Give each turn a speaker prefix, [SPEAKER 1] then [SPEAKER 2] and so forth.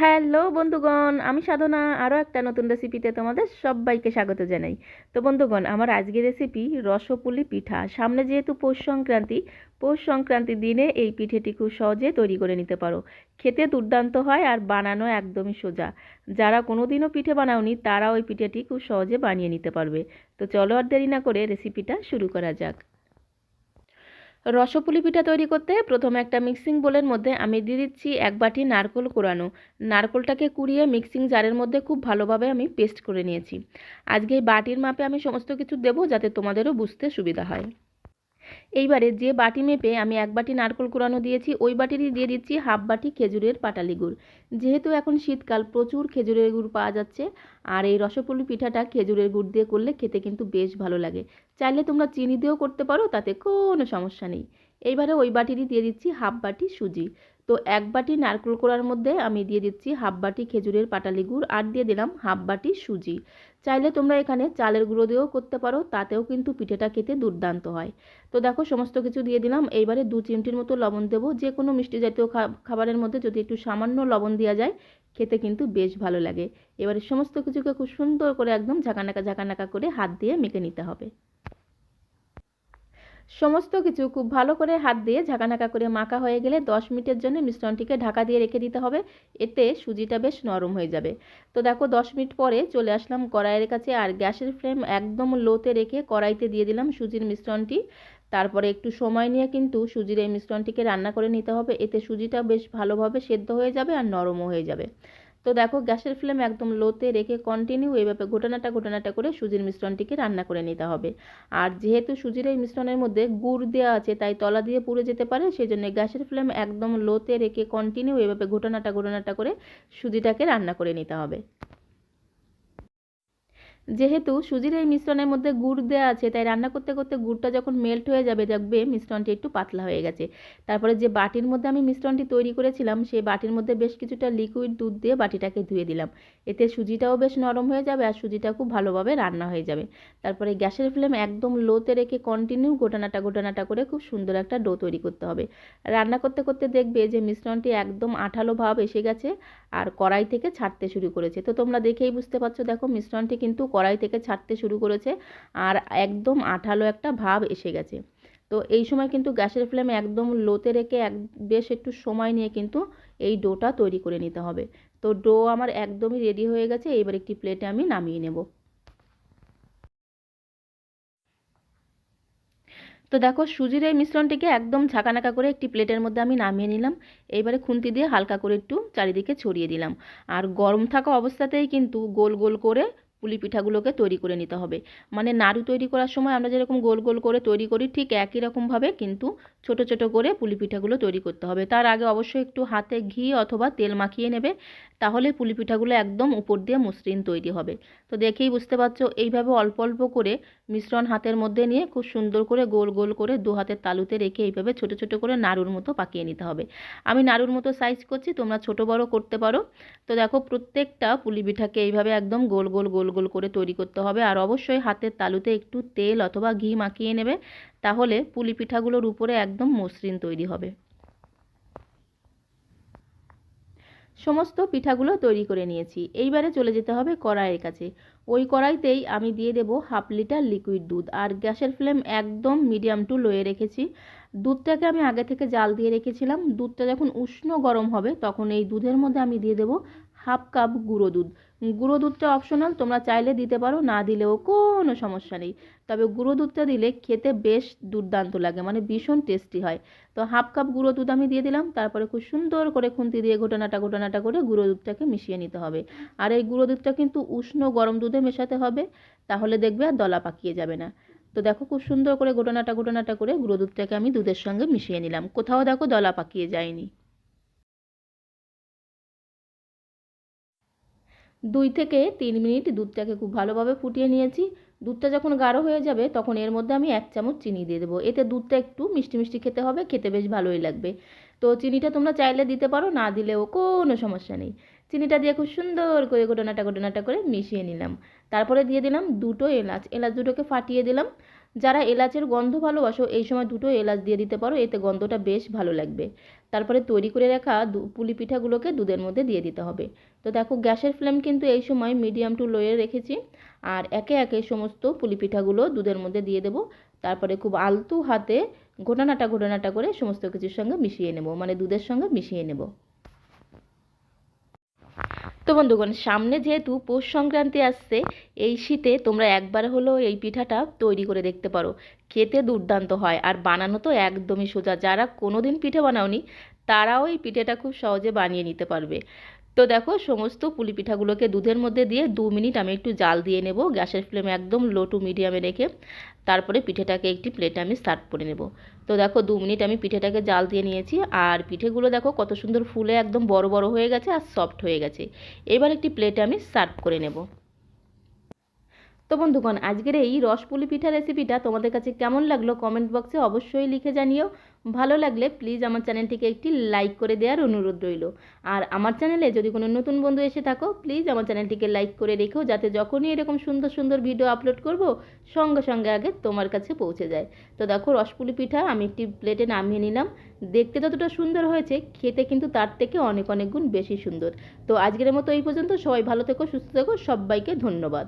[SPEAKER 1] Hello বন্ধুগণ, আমি সাধনা আরও একটা নতুন রেসিপিতে তোমাদের সবাইকে স্বাগত জানাই। তো বন্ধুগণ, আমার আজকের রেসিপি রসপুলি পিঠা। সামনে যেহেতু পৌষ সংক্রান্তি, পৌষ সংক্রান্তির দিনে এই পিঠেটি খুব সহজে তৈরি করে নিতে পারো। খেতে দুর্দান্ত হয় আর বানানো একদমই সোজা। যারা কোনোদিনও পিঠে বানাওনি তারা ওই পিঠেটি খুব সহজে বানিয়ে নিতে পারবে। তো চলো আর দেরি না করে রেসিপিটা শুরু করা যাক। রসপুলি পিঠা তৈরি করতে প্রথমে একটা মিক্সিং বোলের মধ্যে আমি দিয়ে দিচ্ছি এক বাটি নারকোল কোরানো। নারকোলটাকে কুড়িয়ে মিক্সিং জারের মধ্যে খুব ভালোভাবে আমি পেস্ট করে নিয়েছি। আজকে এই বাটির মাপে আমি সমস্ত কিছু দেবো যাতে তোমাদেরও বুঝতে সুবিধা হয়। এইবারে যে বাটি মেপে আমি এক বাটি নারকোল কোরানো দিয়েছি, ওই বাটিরই দিয়ে দিচ্ছি হাফ বাটি খেজুরের পাটালি গুড় যেহেতু এখন শীতকাল, প্রচুর খেজুরের গুড় পাওয়া যাচ্ছে, আর এই রসপুলি পিঠাটা খেজুরের গুড় দিয়ে করলে খেতে কিন্তু বেশ ভালো লাগে। চাইলে তোমরা চিনি দিয়েও করতে পারো, তাতে কোনো সমস্যা নেই। এইবারে ওই বাটিরই দিয়ে দিচ্ছি হাফ বাটি সুজি। তো এক বাটি নারকেল কোড়ার মধ্যে আমি দিয়ে দিচ্ছি হাফ বাটি খেজুরের পাটালি গুড় আর দিয়ে দিলাম হাফ বাটি সুজি। চাইলে তোমরা এখানে চালের গুঁড়ো দিয়েও করতে পারো, তাতেও কিন্তু পিঠেটা খেতে দুর্দান্ত হয়। তো দেখো, সমস্ত কিছু দিয়ে দিলাম। এইবারে দু চিমটির মতো লবণ দেবো। যে কোনো মিষ্টি জাতীয় খাবারের মধ্যে যদি একটু সামান্য লবণ দেওয়া যায়, খেতে কিন্তু বেশ ভালো লাগে। এবারে সমস্ত কিছুকে খুব সুন্দর করে একদম ঝাঁকানাকা ঝাঁকানাকা করে হাত দিয়ে মেখে নিতে হবে। সমস্ত কিছু খুব ভালো করে হাত দিয়ে ঝাঁকানাকা করে মাখা হয়ে গেলে দশ মিনিটের জন্য মিশ্রণটিকে ঢাকা দিয়ে রেখে দিতে হবে। এতে সুজিটা বেশ নরম হয়ে যাবে। তো দেখো, দশ মিনিট পরে চলে আসলাম কড়াইয়ের কাছে আর গ্যাসের ফ্লেম একদম লোতে রেখে কড়াইতে দিয়ে দিলাম সুজির মিশ্রণটি। তারপরে একটু সময় নিয়ে কিন্তু সুজির এই মিশ্রণটিকে রান্না করে নিতে হবে। এতে সুজিটা বেশ ভালোভাবে সেদ্ধ হয়ে যাবে আর নরমও হয়ে যাবে। তো দেখো, গ্যাসের ফ্লেম একদম লোতে রেখে কন্টিনিউ এভাবে ঘটনাটা ঘটনাটা করে সুজির মিশ্রণটিকে রান্না করে নিতে হবে। আর যেহেতু সুজির এই মিশ্রণের মধ্যে গুড় দেওয়া আছে, তাই তলা দিয়ে পুড়ে যেতে পারে সেই জন্য গ্যাসের ফ্লেম একদম লোতে রেখে কন্টিনিউ এভাবে ঘটনাটা ঘটনাটা করে সুজিটাকে রান্না করে নিতে হবে। যেহেতু সুজির এই মিশ্রণের মধ্যে গুড় দেওয়া আছে, তাই রান্না করতে করতে গুড়টা যখন মেল্ট হয়ে যাবে, দেখবে মিশ্রণটি একটু পাতলা হয়ে গেছে। তারপরে যে বাটির মধ্যে আমি মিশ্রণটি তৈরি করেছিলাম, সেই বাটির মধ্যে বেশ কিছুটা লিকুইড দুধ দিয়ে বাটিটাকে ধুয়ে দিলাম। এতে সুজিটাও বেশ নরম হয়ে যাবে আর সুজিটা খুব ভালোভাবে রান্না হয়ে যাবে। তারপরে গ্যাসের ফ্লেম একদম লোতে রেখে কন্টিনিউ গোটানাটা গোটানাটা করে খুব সুন্দর একটা ডো তৈরি করতে হবে। রান্না করতে করতে দেখবে যে মিশ্রণটি একদম আঠালো ভাব এসে গেছে আর কড়াই থেকে ছাড়তে শুরু করেছে। তো তোমরা দেখেই বুঝতে পারছ, দেখো মিশ্রণটি কিন্তু কড়াই থেকে ছাড়তে শুরু করেছে আর একদম আঠালো একটা ভাব এসে গেছে। তো এই সময় কিন্তু গ্যাসের ফ্লেমে একদম লোতে রেখে এক, বেশ একটু সময় নিয়ে কিন্তু এই ডোটা তৈরি করে নিতে হবে। তো ডো আমার একদমই রেডি হয়ে গেছে, এবার একটি প্লেটে আমি নামিয়ে নেব। তো দেখো সুজির এই মিশ্রণটিকে একদম ঝাঁকানাকা করে একটি প্লেটের মধ্যে আমি নামিয়ে নিলাম। এইবারে খুন্তি দিয়ে হালকা করে একটু চারিদিকে ছড়িয়ে দিলাম। আর গরম থাকা অবস্থাতেই কিন্তু গোল গোল করে পুলি পিঠাগুলোকে তৈরি করে নিতে হবে। মানে নাড়ু তৈরি করার সময় আমরা যেরকম গোল গোল করে তৈরি করি, ঠিক একই রকমভাবে কিন্তু ছোট ছোট করে পুলি পিঠাগুলো তৈরি করতে হবে। তার আগে অবশ্যই একটু হাতে ঘি অথবা তেল মাখিয়ে নেবে, তাহলে পুলি পিঠাগুলো একদম উপর দিয়ে মসৃণ তৈরি হবে। তো দেখেই বুঝতে পারছ, এইভাবে অল্প অল্প করে মিশ্রণ হাতের মধ্যে নিয়ে খুব সুন্দর করে গোল গোল করে দু হাতের তালুতে রেখে এইভাবে ছোট ছোট করে নাড়ুর মতো পাকিয়ে নিতে হবে। আমি নাড়ুর মতো সাইজ করছি, তোমরা ছোট বড় করতে পারো। তো দেখো প্রত্যেকটা পুলি পিঠাকে এইভাবে একদম গোল গোল গোল গোল করে তৈরি করতে হবে। আর অবশ্যই হাতের তালুতে একটু তেল অথবা ঘি মাখিয়ে নেবে, তাহলে পুলি পিঠাগুলোর উপরে একদম মসৃণ তৈরি হবে। সমস্ত পিঠাগুলো তৈরি করে নিয়েছি। এইবারে চলে যেতে হবে কড়াইয়ের কাছে। ওই কড়াইতেই আমি দিয়ে দেবো হাফ লিটার লিকুইড দুধ। আর গ্যাসের ফ্লেম একদম মিডিয়াম টু লোয়ে রেখেছি। দুধটাকে আমি আগে থেকে জাল দিয়ে রেখেছিলাম। দুধটা যখন উষ্ণ গরম হবে, তখন এই দুধের মধ্যে আমি দিয়ে দেবো হাফ কাপ গুঁড়ো দুধ। গুঁড়ো দুধটা অপশনাল তোমরা চাইলে দিতে পারো, না দিলেও কোনো সমস্যা নেই। তবে গুঁড়ো দুধটা দিলে খেতে বেশ দুর্দান্ত লাগে মানে ভীষণ টেস্টি হয়। তো হাফ কাপ গুঁড়ো দুধ আমি দিয়ে দিলাম, তারপরে খুব সুন্দর করে খুন্তি দিয়ে ঘটনাটা ঘটনাটা করে গুঁড়ো দুধটাকে মিশিয়ে নিতে হবে। আর এই গুঁড়ো দুধটা কিন্তু উষ্ণ গরম দুধে মেশাতে হবে, তাহলে দেখবে আর দলা পাকিয়ে যাবে না। তো দেখো খুব সুন্দর করে ঘটনাটা ঘটনাটা করে গুঁড়ো দুধটাকে আমি দুধের সঙ্গে মিশিয়ে নিলাম। কোথাও দেখো দলা পাকিয়ে যায়নি। দুই থেকে তিন মিনিট দুধটাকে খুব ভালোভাবে ফুটিয়ে নিয়েছি। দুধটা যখন গাঢ় হয়ে যাবে, তখন এর মধ্যে আমি এক চামচ চিনি দিয়ে দেবো। এতে দুধটা একটু মিষ্টি মিষ্টি খেতে হবে, খেতে বেশ ভালোই লাগবে। তো চিনিটা তোমরা চাইলে দিতে পারো, না দিলেও কোনো সমস্যা নেই। চিনিটা দিয়ে খুব সুন্দর করে ঘটনাটা ঘটনাটা করে মিশিয়ে নিলাম। তারপরে দিয়ে দিলাম দুটো এলাচ। এলাচ দুটোকে ফাটিয়ে দিলাম। যারা এলাচের গন্ধ ভালোবাসো, এই সময় দুটো এলাচ দিয়ে দিতে পারো, এতে গন্ধটা বেশ ভালো লাগবে। তারপরে তৈরি করে রাখা পুলি পিঠাগুলোকে দুধের মধ্যে দিয়ে দিতে হবে। তো দেখো, গ্যাসের ফ্লেম কিন্তু এই সময় মিডিয়াম টু লোয়ে রেখেছি। আর একে একে সমস্ত পুলি পিঠাগুলো দুধের মধ্যে দিয়ে দেবো। তারপরে খুব আলতু হাতে ঘোটানাটা ঘোটানাটা করে সমস্ত কিছুর সঙ্গে মিশিয়ে নেব মানে দুধের সঙ্গে মিশিয়ে নেব। তো বন্ধুগণ, সামনে যেহেতু পৌষ সংক্রান্তি আসছে, এই শীতে তোমরা একবার হলো এই পিঠাটা তৈরি করে দেখতে পারো। খেতে দুর্দান্ত হয় আর বানানো তো একদমই সোজা। যারা কোনোদিন পিঠে বানাওনি, তারাও এই পিঠেটা খুব সহজে বানিয়ে নিতে পারবে। তো দেখো, সমস্ত পুলি পিঠাগুলোকে দুধের মধ্যে দিয়ে দু মিনিট আমি একটু জাল দিয়ে নেব। গ্যাসের ফ্লেম একদম লো টু মিডিয়ামে রেখে তারপরে পিঠেটাকে একটি প্লেটে আমি সার্ভ করে নেব। তো দেখো, দু মিনিট আমি পিঠেটাকে জাল দিয়ে নিয়েছি। আর পিঠেগুলো দেখো, কত সুন্দর ফুলে একদম বড় বড় হয়ে গেছে আর সফট হয়ে গেছে। এবার একটি প্লেটে আমি সার্ভ করে নেব। তো বন্ধুগণ, আজকের এই রসপুলি পিঠা রেসিপিটা তোমাদের কাছে কেমন লাগল কমেন্ট বক্সে অবশ্যই লিখে জানিও। ভালো লাগলে প্লিজ আমার চ্যানেলটিকে একটি লাইক করে দেওয়ার অনুরোধ রইল। আর আমার চ্যানেলে যদি কোনো নতুন বন্ধু এসে থাকো প্লিজ আমার চ্যানেলটিকে লাইক করে রেখো, যাতে যখনই এরকম সুন্দর সুন্দর ভিডিও আপলোড করব, সঙ্গে সঙ্গে আগে তোমার কাছে পৌঁছে যায়। তো দেখো, রসপুলি পিঠা আমি একটি প্লেটে নামিয়ে নিলাম। দেখতে যতটা সুন্দর হয়েছে, খেতে কিন্তু তার থেকে অনেক অনেক গুণ বেশি সুন্দর। তো আজকের মতো এই পর্যন্ত। সবাই ভালো থেকো, সুস্থ থেকো, সবাইকে ধন্যবাদ।